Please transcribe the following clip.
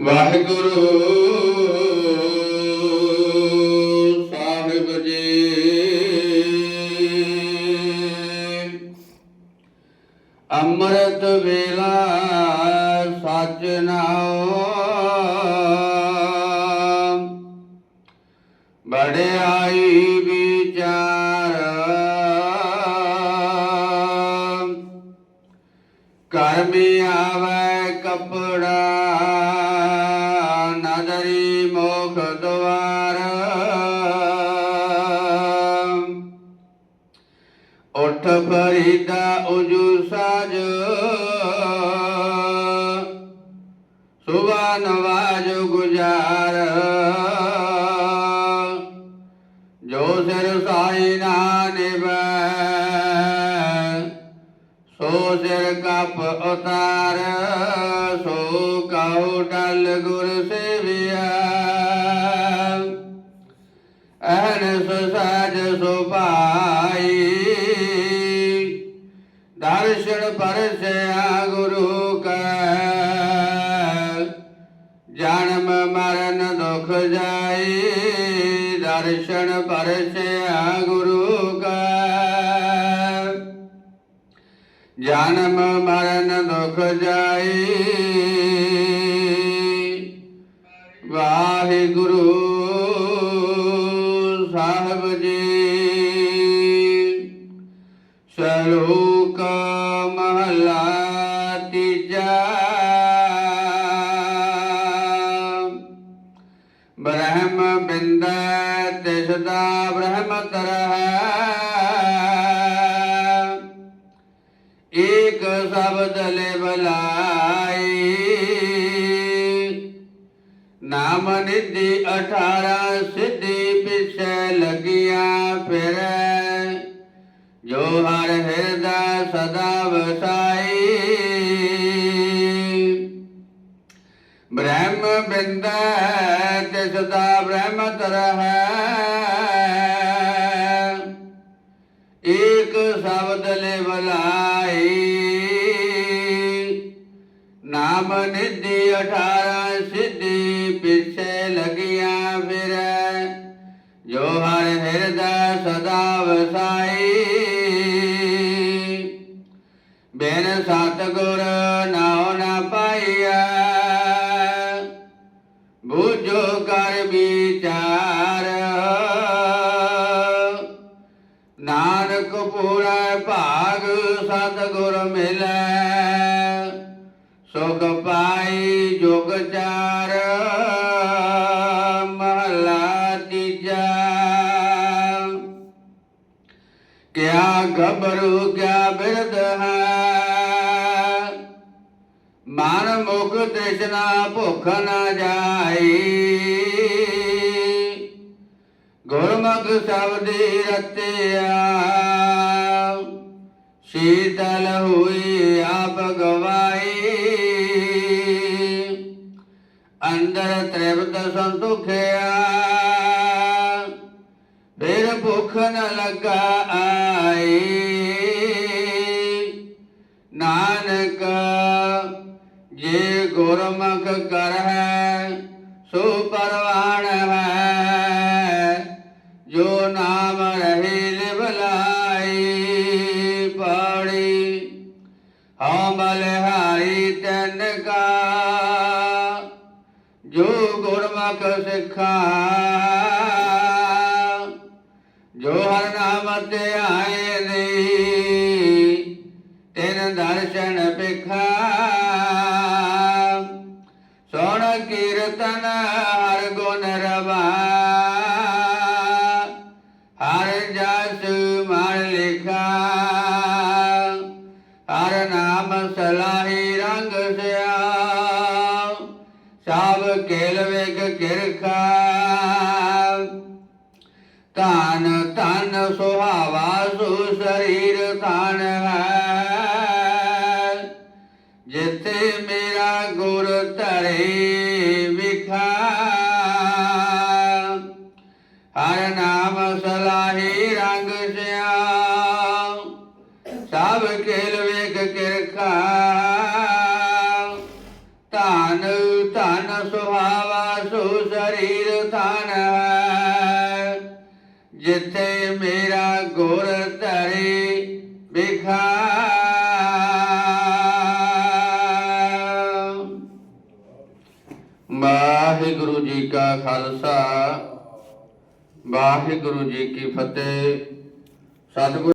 ਵਾਹਿਗੁਰੂ ਸਾਹਿਬ ਜੀ। ਅੰਮ੍ਰਿਤ ਵੇਲਾ ਸਚ ਨਾਉ। ਬੜਾਈ ਫਰੀਦਾ ਉਜੂ ਸਾਜ। ਸੁਬਾ ਨਵਾਜ ਗੁਜਾਰ। ਜੋ ਸਿਰ ਸਾਈ ਨਾ ਨਿਵੈ ਸੋ ਸਿਰ ਕਪ ਉਤਾਰ। ਸੋ ਕਉ ਡਲ ਗੁਰ ਸੇਵਿਆ ਅਹਨ ਸੁਸਾਜ ਸੁਪਾਈ ਦਰਸ਼ਨ ਪਰਸਿਆ ਗੁਰੂ ਕੈ। ਜਨਮ ਮਰਨ ਦੁਖ ਜਾਈ, ਦਰਸ਼ਨ ਪਰਸਿਆ ਗੁਰੂ ਕੈ। ਜਨਮ ਮਰਨ ਦੁਖ ਜਾਈ, ਵਾਹਿਗੁਰੂ ਤਿਸ ਦਾ ਬ੍ਰਹਮ ਤਰਹਿ ਏਕ ਸ਼ਬਦ ਲੈ ਬਲਾਈ ਨਾਮ ਨਿਧੀ 18 ਸਿੱਧੀ ਪਿਛੇ ਲਗਿਆ ਫਿਰ ਜੋ ਹਰ ਹਿਰਦਾ ਸਦਾ ਵਸਾਈ ਬ੍ਰਹਮ ਬਿੰਦ ਤਿਸ ਦਾ ਬ੍ਰਹਮ ਤਰਹਿ ਨਿਧੀ 18 ਸਿੱਧੀ ਪਿਛੇ ਲਗਿਆ ਫਿਰ। ਜੋ ਹਰ ਹਿਰਦਾ ਸਦਾ ਵਸਾਈ। ਬਿਨ ਸਤਗੁਰ ਨਾਉ ਨਾ ਪਾਈਆ ਬੁਝੋ ਕਰ ਵਿਚਾਰ। ਨਾਨਕ ਪੂਰਾ ਭਾਗ ਸਤਗੁਰ ਮਿਲੈ। ਸੁਖ ਪਾਈ, ਜੁਗ ਚਾਰ, ਮਹਲਾ ਤੀਜਾ। ਕਿਆ ਗਬਰੂ ਕਿਆ ਬਿਰਦ ਹੈ। ਮਨ ਮੁਖ ਤ੍ਰਿਸ਼ਨਾ ਭੁੱਖ ਨ ਜਾਈ। ਗੁਰਮੁਖ ਸ਼ਬਦੀ ਰਤਿਆ। ਸ਼ੀਤਲ ਹੋਈ ਤ੍ਰਿਵਤ ਸੰਤੁਖਿਆ। ਫਿਰ ਭੁਖ ਨ ਲਗਾ ਆਈ ਨਾਨਕ, ਜੇ ਗੁਰਮੁਖ ਕਰ ਸੋ ਪਰਵਾਣ ਹੈ। ਜੋ ਨਾਮ ਰਹੀ ਲਿਵਲਾਈ ਪਾੜੀ। ਹਉ ਬਲਿਹਾਰੀ ਤਨ ਕਾ ਸਿੱਖਾ। ਜੋ ਹਰ ਨਾਮ ਤੇ ਧਨ ਧਨ ਸੁਹਾਵਾ ਸੁ ਸਰੀਰ ਤਨ ਹੈ। ਜਿੱਥੇ ਮੇਰਾ ਗੁਰ ਧਰੇ ਵਿਖਾ। ਹਰ ਨਾਮ ਸਲਾਹੀ ਰੰਗ ਸਿਆ। ਸਭ ਖੇਲ ਵੇਖ ਕਿਰਖਾ ਧਨ ਧਨ ਸੁਹਾਵਾ ਸੋ ਸਰੀਰ ਥਨ ਹੈ। ਜਿੱਥੇ ਮੇਰਾ ਗੁਰ ਧਰੇ ਬਿਖਾ ਵਾਹਿਗੁਰੂ ਜੀ ਕਾ ਖਾਲਸਾ ਵਾਹਿਗੁਰੂ ਜੀ ਕੀ ਫਤਿਹ। ਸਤਿਗੁਰੂ